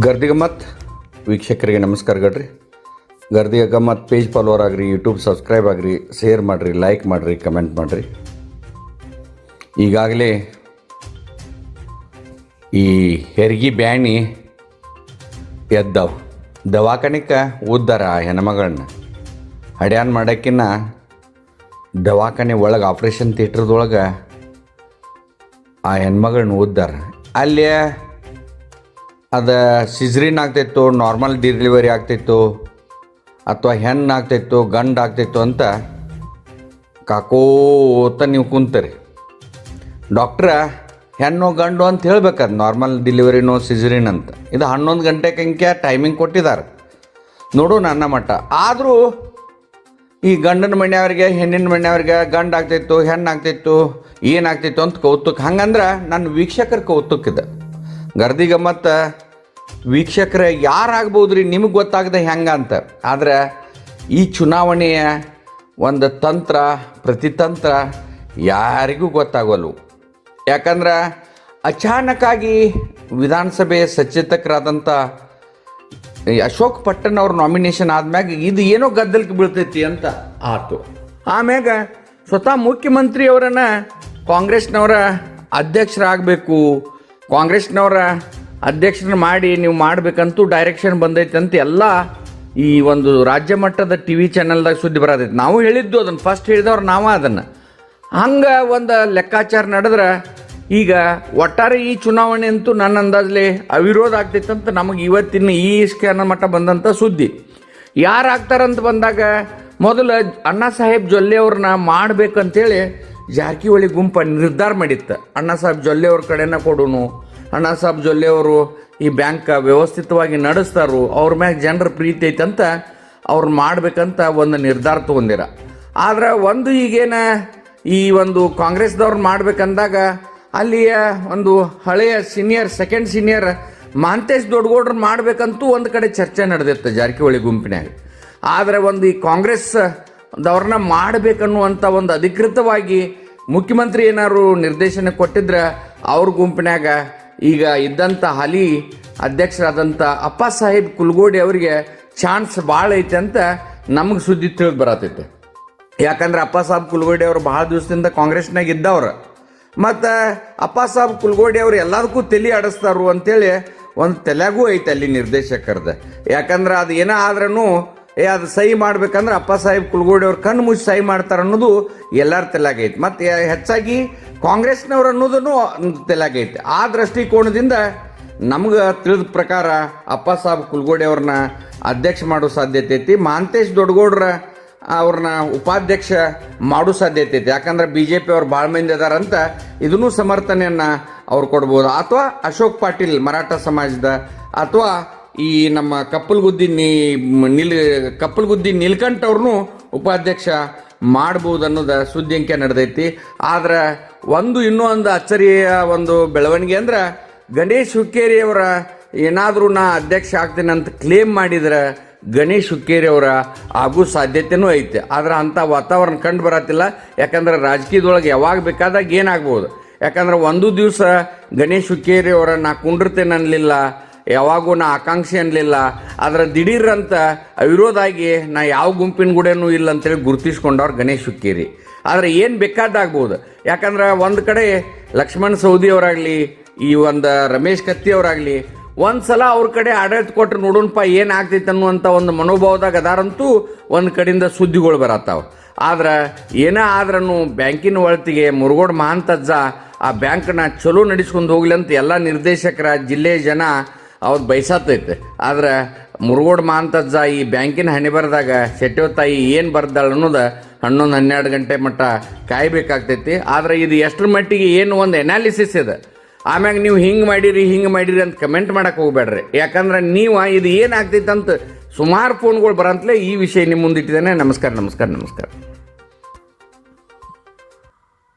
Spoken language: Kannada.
ಗರ್ದಿ ಗಮ್ಮತ್ ವೀಕ್ಷಕರಿಗೆ ನಮಸ್ಕಾರ ಗಡ್ರಿ. ಗರ್ದಿ ಗಮ್ಮತ್ ಪೇಜ್ ಫಾಲೋವರ್ ಆಗ್ರಿ ಯೂಟ್ಯೂಬ್ ಸಬ್ಸ್ಕ್ರೈಬ್ ಆಗ್ರಿ ಶೇರ್ ಮಾಡಿರಿ ಲೈಕ್ ಮಾಡಿರಿ ಕಮೆಂಟ್ ಮಾಡಿರಿ. ಈಗಾಗಲೇ ಈ ಹೆರಿಗೆ ಬ್ಯಾಣಿ ಎದ್ದವು. ದವಾಖಾನಿಕ ಉದ್ದಾರ ಆ ಹೆಣ್ಮಗಳನ್ನ ಅಡ್ಯಾನ್ ಮಾಡೋಕ್ಕಿನ್ನ ದವಾಖಾನೆ ಒಳಗೆ ಆಪ್ರೇಷನ್ ಥಿಯೇಟ್ರದೊಳಗೆ ಆ ಹೆಣ್ಮಗಳನ್ನ ಓದ್ದಾರ ಅಲ್ಲಿ ಅದು ಸಿಜ್ರಿನ್ ಆಗ್ತಿತ್ತು ನಾರ್ಮಲ್ ಡೆಲಿವರಿ ಆಗ್ತಿತ್ತು, ಅಥವಾ ಹೆಣ್ಣು ಆಗ್ತಿತ್ತು, ಗಂಡು ಆಗ್ತಿತ್ತು ಅಂತ ಕಾಕೋತ ನೀವು ಕುಂತರಿ. ಡಾಕ್ಟ್ರ, ಹೆಣ್ಣು ಗಂಡು ಅಂತ ಹೇಳ್ಬೇಕದು ನಾರ್ಮಲ್ ಡಿಲಿವರಿನೋ ಸಿಜರಿನ್ ಅಂತ. ಇದು ಹನ್ನೊಂದು ಗಂಟೆ ಕಂಕೆ ಟೈಮಿಂಗ್ ಕೊಟ್ಟಿದ್ದಾರೆ. ನೋಡು ನನ್ನ ಮಟ್ಟ. ಆದರೂ ಈ ಗಂಡನ ಮನೆಯವ್ರಿಗೆ, ಹೆಣ್ಣಿನ ಮನೆಯವ್ರಿಗೆ ಗಂಡು ಆಗ್ತಿತ್ತು ಹೆಣ್ಣು ಆಗ್ತಿತ್ತು ಏನಾಗ್ತಿತ್ತು ಅಂತ ಕೌತುಕ. ಹಂಗಂದ್ರೆ ನನ್ನ ವೀಕ್ಷಕರ ಕೌತುಕ ಇದೆ. ಗರ್ದಿ ಗಮ್ಮತ್ತ ವೀಕ್ಷಕರ ಯಾರಾಗ್ಬೋದು ರೀ ನಿಮಗೆ ಗೊತ್ತಾಗದೆ ಹೆಂಗೆ ಅಂತ. ಆದ್ರೆ ಈ ಚುನಾವಣೆಯ ಒಂದು ತಂತ್ರ, ಪ್ರತಿತಂತ್ರ ಯಾರಿಗೂ ಗೊತ್ತಾಗೋಲ್ವು. ಯಾಕಂದ್ರೆ ಅಚಾನಕ್ಕಾಗಿ ವಿಧಾನಸಭೆ ಸಚೇತಕರಾದಂಥ ಅಶೋಕ್ ಪಟ್ಟಣ್ ಅವ್ರ ನಾಮಿನೇಷನ್ ಆದ್ಮ್ಯಾಗ ಇದು ಏನೋ ಗದ್ದಲಕ್ಕೆ ಬೀಳ್ತೈತಿ ಅಂತ ಆತು. ಆಮ್ಯಾಗ ಸ್ವತಃ ಮುಖ್ಯಮಂತ್ರಿಯವರನ್ನು ಕಾಂಗ್ರೆಸ್ನವರ ಅಧ್ಯಕ್ಷರಾಗಬೇಕು ಕಾಂಗ್ರೆಸ್ನವರ ಅಧ್ಯಕ್ಷರನ್ನ ಮಾಡಿ ನೀವು ಮಾಡಬೇಕಂತೂ ಡೈರೆಕ್ಷನ್ ಬಂದೈತೆ ಅಂತ ಎಲ್ಲ ಈ ಒಂದು ರಾಜ್ಯ ಮಟ್ಟದ ಟಿ ವಿ ಚಾನಲ್ದಾಗ ಸುದ್ದಿ ಬರತೈತೆ. ನಾವು ಹೇಳಿದ್ದು ಅದನ್ನು ಫಸ್ಟ್ ಹೇಳಿದವ್ರು ನಾವು ಅದನ್ನು. ಹಂಗೆ ಒಂದು ಲೆಕ್ಕಾಚಾರ ನಡೆದ್ರೆ ಈಗ ಒಟ್ಟಾರೆ ಈ ಚುನಾವಣೆ ಅಂತೂ ನನ್ನ ಅಂದಾಜಲ್ಲಿ ಅವಿರೋಧ ಆಗ್ತೈತಂತ ನಮಗೆ ಇವತ್ತಿನ ಈ ಸ್ಕ್ಯಾನ ಮಟ್ಟ ಬಂದಂಥ ಸುದ್ದಿ. ಯಾರು ಆಗ್ತಾರಂತ ಬಂದಾಗ ಮೊದಲು ಅಣ್ಣಾ ಸಾಹೇಬ್ ಜೊಲ್ಲೆ ಅವ್ರನ್ನ ಮಾಡ್ಬೇಕಂತೇಳಿ ಜಾರಕಿಹೊಳಿ ಗುಂಪ ನಿರ್ಧಾರ ಮಾಡಿತ್ತು. ಅಣ್ಣಾ ಸಾಹೇಬ್ ಜೊಲ್ಲೆ ಅವ್ರ ಕಡೆನ ಕೊಡೋನು ಅಣ್ಣಾ ಸಾಬ್ ಜೊಲ್ಲೆ ಅವರು ಈ ಬ್ಯಾಂಕ್ ವ್ಯವಸ್ಥಿತವಾಗಿ ನಡೆಸ್ತಾರು ಅವ್ರ ಮ್ಯಾಗ ಜನರ ಪ್ರೀತಿ ಐತಂತ ಅವ್ರು ಮಾಡ್ಬೇಕಂತ ಒಂದು ನಿರ್ಧಾರ ತೊಗೊಂಡಿರ. ಆದ್ರೆ ಒಂದು ಈಗೇನ ಈ ಒಂದು ಕಾಂಗ್ರೆಸ್ದವ್ರು ಮಾಡ್ಬೇಕಂದಾಗ ಅಲ್ಲಿಯ ಒಂದು ಹಳೆಯ ಸೀನಿಯರ್ ಸೆಕೆಂಡ್ ಸೀನಿಯರ್ ಮಾಂತೇಶ್ ದೊಡ್ಡಗೌಡ್ರು ಮಾಡಬೇಕಂತೂ ಒಂದು ಕಡೆ ಚರ್ಚೆ ನಡೆದಿತ್ತು ಜಾರಕಿಹೊಳಿ ಗುಂಪಿನಾಗ ಆದರೆ ಒಂದು ಈ ಕಾಂಗ್ರೆಸ್ ದವ್ರನ್ನ ಮಾಡಬೇಕನ್ನುವಂಥ ಒಂದು ಅಧಿಕೃತವಾಗಿ ಮುಖ್ಯಮಂತ್ರಿ ಏನಾದ್ರು ನಿರ್ದೇಶನ ಕೊಟ್ಟಿದ್ರೆ ಅವ್ರ ಗುಂಪಿನಾಗ ಈಗ ಇದ್ದಂಥ ಹಾಲಿ ಅಧ್ಯಕ್ಷರಾದಂಥ ಅಪ್ಪ ಸಾಹೇಬ್ ಕುಲ್ಗೋಡಿ ಅವರಿಗೆ ಚಾನ್ಸ್ ಭಾಳ ಐತೆ ಅಂತ ನಮಗೆ ಸುದ್ದಿ ತಿಳಿದು ಬರತೈತೆ. ಯಾಕಂದ್ರೆ ಅಪ್ಪ ಸಾಹೇಬ್ ಕುಲ್ಗೋಡಿ ಅವರು ಬಹಳ ದಿವಸದಿಂದ ಕಾಂಗ್ರೆಸ್ನಾಗ ಇದ್ದವ್ರು. ಮತ್ತು ಅಪ್ಪ ಸಾಹೇಬ್ ಕುಲ್ಗೋಡಿ ಅವರು ಎಲ್ಲದಕ್ಕೂ ತಲೆ ಆಡಿಸ್ತಾರು ಅಂತೇಳಿ ಒಂದು ತಲೆಗೂ ಐತೆ ಅಲ್ಲಿ ನಿರ್ದೇಶಕರದ. ಯಾಕಂದ್ರೆ ಅದು ಏನೋ ಆದ್ರೂ ಏ, ಅದು ಸಹಿ ಮಾಡ್ಬೇಕಂದ್ರೆ ಅಪ್ಪ ಸಾಹೇಬ್ ಕುಲಗೋಡಿ ಅವ್ರು ಕಣ್ಣು ಮುಚ್ಚಿ ಸಹಿ ಮಾಡ್ತಾರೆ ಅನ್ನೋದು ಎಲ್ಲರ ತಲೆಯಾಗೈತೆ. ಮತ್ತು ಹೆಚ್ಚಾಗಿ ಕಾಂಗ್ರೆಸ್ನವ್ರು ಅನ್ನೋದನ್ನು ತಲೆಯಾಗೈತೆ. ಆ ದೃಷ್ಟಿಕೋನದಿಂದ ನಮ್ಗೆ ತಿಳಿದ ಪ್ರಕಾರ ಅಪ್ಪ ಸಾಹೇಬ್ ಕುಲಗೋಡಿ ಅವ್ರನ್ನ ಅಧ್ಯಕ್ಷ ಮಾಡೋ ಸಾಧ್ಯತೆ ಐತಿ. ಮಾಂತೇಶ್ ದೊಡ್ಡಗೌಡ್ರ ಅವ್ರನ್ನ ಉಪಾಧ್ಯಕ್ಷ ಮಾಡೋ ಸಾಧ್ಯತೆ ಐತಿ. ಯಾಕಂದ್ರೆ ಬಿ ಜೆ ಪಿ ಅವ್ರು ಭಾಳ ಮಂದಿ ಅದಾರಂತ ಇದನ್ನು ಸಮರ್ಥನೆಯನ್ನು ಅವ್ರು ಕೊಡ್ಬೋದು. ಅಥವಾ ಅಶೋಕ್ ಪಾಟೀಲ್ ಮರಾಠ ಸಮಾಜದ ಅಥವಾ ಈ ನಮ್ಮ ಕಪ್ಪಲ್ಗುದ್ದಿ ನೀ, ನಿಲ್, ಕಪ್ಪಲ್ಗುದ್ದಿ ನಿಲ್ಕಂಠ ಅವ್ರನ್ನೂ ಉಪಾಧ್ಯಕ್ಷ ಮಾಡ್ಬೋದು ಅನ್ನೋದು ಸುದ್ದಿ ಅಂಕೆ ನಡೆದೈತಿ. ಆದ್ರೆ ಒಂದು ಇನ್ನೂ ಒಂದು ಅಚ್ಚರಿಯ ಒಂದು ಬೆಳವಣಿಗೆ ಅಂದ್ರೆ ಗಣೇಶ್ ಹುಕ್ಕೇರಿ ಅವರ ಏನಾದರೂ ನಾ ಅಧ್ಯಕ್ಷ ಆಗ್ತೀನಿ ಅಂತ ಕ್ಲೇಮ್ ಮಾಡಿದ್ರೆ ಗಣೇಶ್ ಹುಕ್ಕೇರಿ ಅವರ ಆಗೋ ಸಾಧ್ಯತೆನೂ ಐತೆ. ಆದ್ರೆ ಅಂಥ ವಾತಾವರಣ ಕಂಡು ಬರತ್ತಿಲ್ಲ. ಯಾಕಂದ್ರೆ ರಾಜಕೀಯದೊಳಗೆ ಯಾವಾಗ ಬೇಕಾದಾಗ ಏನಾಗ್ಬೋದು. ಯಾಕಂದ್ರೆ ಒಂದು ದಿವಸ ಗಣೇಶ್ ಹುಕ್ಕೇರಿ ಅವರ ನಾ ಕುಂಡಿರ್ತೇನೆ ಅನ್ನಲಿಲ್ಲ ಯಾವಾಗೂ ನಾ ಆಕಾಂಕ್ಷೆ ಅನ್ನಲಿಲ್ಲ. ಆದರೆ ದಿಢೀರಂತ ಅಂತ ಅವಿರೋಧ ಆಗಿ ನಾ ಯಾವ ಗುಂಪಿನ ಗುಡೇನೂ ಇಲ್ಲ ಅಂತೇಳಿ ಗುರುತಿಸ್ಕೊಂಡವ್ರು ಗಣೇಶ್ ಹುಕ್ಕೇರಿ. ಆದರೆ ಏನು ಬೇಕಾದಾಗ್ಬೋದು. ಯಾಕಂದ್ರೆ ಒಂದು ಕಡೆ ಲಕ್ಷ್ಮಣ್ ಸೌದಿ ಅವರಾಗಲಿ ಈ ಒಂದು ರಮೇಶ್ ಕತ್ತಿ ಅವರಾಗಲಿ ಒಂದು ಸಲ ಅವ್ರ ಕಡೆ ಆಡಳಿತ ಕೊಟ್ಟರೆ ನೋಡೋಣಪ್ಪ ಏನಾಗ್ತೈತೆ ಅನ್ನುವಂಥ ಒಂದು ಮನೋಭಾವದಾಗ ಅದಾರಂತೂ ಒಂದು ಕಡೆಯಿಂದ ಸುದ್ದಿಗಳು ಬರತ್ತಾವ. ಆದ್ರೆ ಏನೇ ಆದ್ರೂ ಬ್ಯಾಂಕಿನ ಒಳತಿಗೆ ಮುರುಗೋಡ್ ಮಹಾಂತಜ್ಜ ಆ ಬ್ಯಾಂಕ್ನ ಚಲೋ ನಡೆಸ್ಕೊಂಡು ಹೋಗ್ಲಿ ಅಂತ ಎಲ್ಲ ನಿರ್ದೇಶಕರ ಜಿಲ್ಲೆಯ ಜನ ಅವ್ರು ಬಯಸತ್ತೈತೆ ಆದ್ರೆ ಮುರುಗೋಡ್ ಮಾಂತಜ್ಜ ಈ ಬ್ಯಾಂಕಿನ ಹಣೆ ಬರೆದಾಗ ಶೆಟ್ಟಿವ ತಾಯಿ ಏನು ಬರ್ದಾಳ ಅನ್ನೋದು ಹನ್ನೊಂದು, ಹನ್ನೆರಡು ಗಂಟೆ ಮಟ್ಟ ಕಾಯಬೇಕಾಗ್ತೈತಿ. ಆದ್ರೆ ಇದು ಎಷ್ಟರ ಮಟ್ಟಿಗೆ ಏನು ಒಂದು ಎನಾಲಿಸಿಸ್ ಇದೆ. ಆಮ್ಯಾಗ ನೀವು ಹಿಂಗೆ ಮಾಡಿರಿ ಹಿಂಗೆ ಮಾಡಿರಿ ಅಂತ ಕಮೆಂಟ್ ಮಾಡಕ್ಕೆ ಹೋಗ್ಬೇಡ್ರಿ. ಯಾಕಂದ್ರೆ ನೀವು ಇದು ಏನಾಗ್ತೈತೆ ಅಂತ ಸುಮಾರು ಫೋನ್ಗಳು ಬರಂತಲೇ ಈ ವಿಷಯ ನಿಮ್ಮ ಮುಂದಿಟ್ಟಿದ್ದೇನೆ ನಮಸ್ಕಾರ ನಮಸ್ಕಾರ ನಮಸ್ಕಾರ.